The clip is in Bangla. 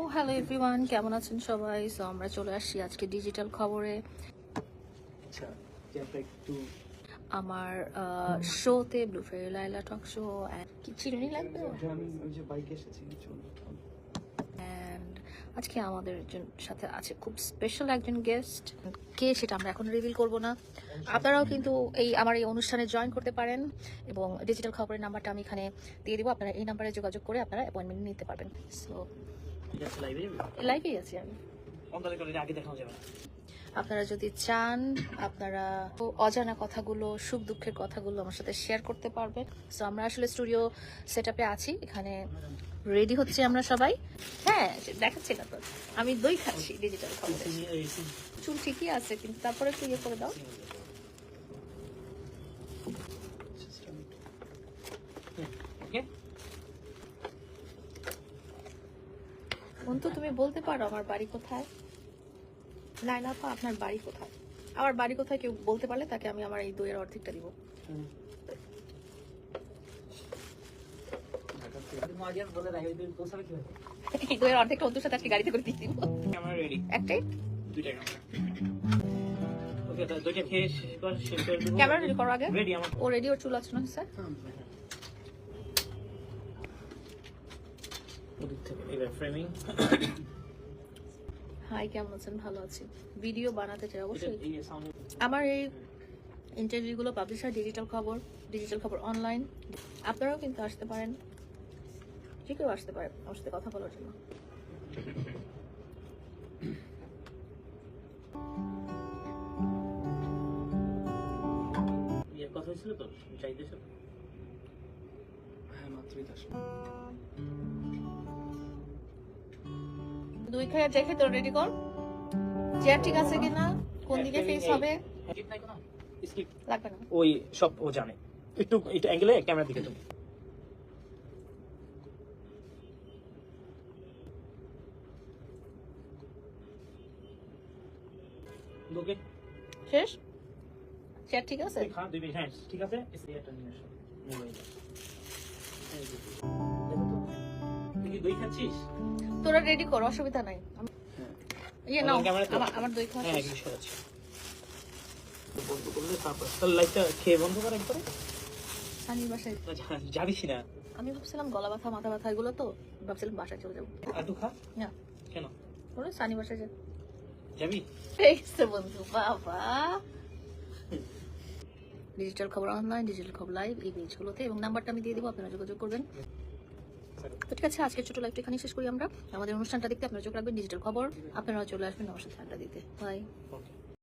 ও হ্যালো এভরিওয়ান কেমন আছেন সবাই? সো আমরা চলে আসছি আজকে ডিজিটাল খবরে। আচ্ছা আমরা শোতে ব্লু ফেরি লাইলা টক শো কি চিরুনি লাগবে? যে আমি ওই যে বাইকে এসেছি চলুন অ্যান্ড আজকে আমাদের সাথে আছে খুব স্পেশাল একজন গেস্ট কে সেটা আমরা এখন রিভিল করব না। আপনারাও কিন্তু এই আমার এই অনুষ্ঠানে জয়েন করতে পারেন এবং ডিজিটাল খবরের নাম্বারটা আমি এখানে দিয়ে দিব। আপনারা এই নাম্বারে যোগাযোগ করে আপনারা অ্যাপয়েন্টমেন্ট নিতে পারবেন। সো লাইভেই আছি আমি। আপনারা যদি চান আপনারা অজানা কথাগুলো সুখ দুঃখের কথাগুলো আমার সাথে শেয়ার করতে পারবেন। সো আমরা আসলে স্টুডিও সেট আছি। এখানে রেডি হচ্ছে আমরা সবাই। হ্যাঁ দেখাচ্ছি না তো। আমি দই খাচ্ছি ডিজিটাল খবরে চুল ঠিকই আছে কিন্তু তারপরে একটু ইয়ে করে দাও। বন্ধু তুমি বলতে পারো আমার বাড়ি কোথায়? লাইলা আপা আপনার বাড়ি কোথায়? আমার বাড়ি কোথায় কেউ বলতে পারলে তাকে আমি আমার এই দইয়ের অর্ধেকটা দিব। এই দইয়ের অর্ধেকটা ওদের সাথে আজকে গাড়িতে করে দিয়ে দিব। ক্যামেরা রেডি একটাই? ক্যামেরা। কর শেষ করে দেবো। ক্যামেরা রেডি করো আগে। রেডি আমার ও রেডি ওর চুল আছে না স্যার? ওদিক থেকে এবার ফ্রেমিং হাই কেমন আছেন? ভালো আছি। ভিডিও বানাতে চাই অবশ্যই। আমার এই ইন্টারভিউগুলো পাবলিশ হয় digital Khabar digital Khabar online আপনারাও কিন্তু আসতে পারেন। যে কেউ আসতে পারে আমার সাথে কথা বলার জন্য। ইয়ে কথা হয়েছিল তো? চাইতেছো হ্যাঁ মাত্রই দুই খায়া দেখে তো রেডি কর। চেয়ার ঠিক আছে কিনা কোন দিকে ফেস হবে? ওই সব ও জানে। একটু একটু অ্যাঙ্গেলে ক্যামেরা দিকে তুমি ওকে শেষ? চেয়ার ঠিক আছে? খা দুই হ্যাঁ ঠিক আছে। মোবাইল কি দই খাচ্ছিস? তোরা রেডি কর অসুবিধা নাই। ইয়ে নাও আমার দই খাওয়া হ্যাঁ। এগুলো সরাচ্ছি। বন্ধ করলে তারপর লাইটটা খেয়ে বন্ধ কর একবারে। সানির বাসায় না, না আমি ভাবছিলাম গলা ব্যথা মাথা ব্যথা এগুলো তো ভাবছিলাম বাসায় চলে যাব। খা। না। কেন? সানি বাসায় যা যাবি? এই তো বন্ধু বাবা। ডিজিটাল খবর অনলাইন ডিজিটাল খবর লাইভ এই পেজগুলোতে এবং নাম্বারটা আমি দিয়ে দেবো আপনারা যোগাযোগ করবেন। ঠিক আছে আজকে ছোট লাইফটা এখানে শেষ করি আমরা। আমাদের অনুষ্ঠানটা দেখতে আপনারা চোখ রাখবেন ডিজিটাল খবর। আপনারা চলে আসবেন আমার সাথে আড্ডা দিতে বাই